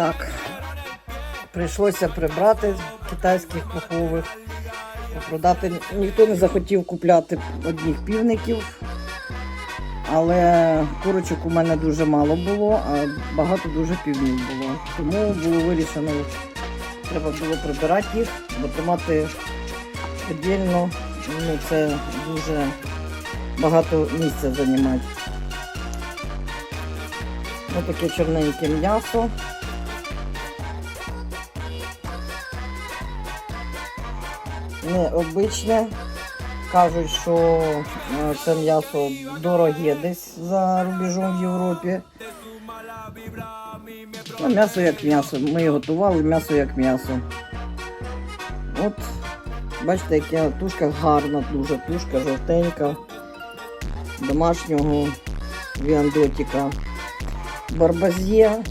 Так, прийшлося прибрати китайських пухових. Продати ніхто не захотів купляти одних півників. Але курочок у мене дуже мало було, а багато дуже півнів було. Тому було вирішено, треба було прибирати їх, бо тримати віддільно, ну це дуже багато місця займати. Ось таке чорненьке м'ясо. Необичне. Кажуть, що е, це м'ясо дороге десь за рубежом в Європі. Ну, м'ясо як м'ясо. Ми готували, м'ясо як м'ясо. От, бачите, яка тушка гарна, дуже тушка, жовтенька, домашнього віандотіка. Барбазє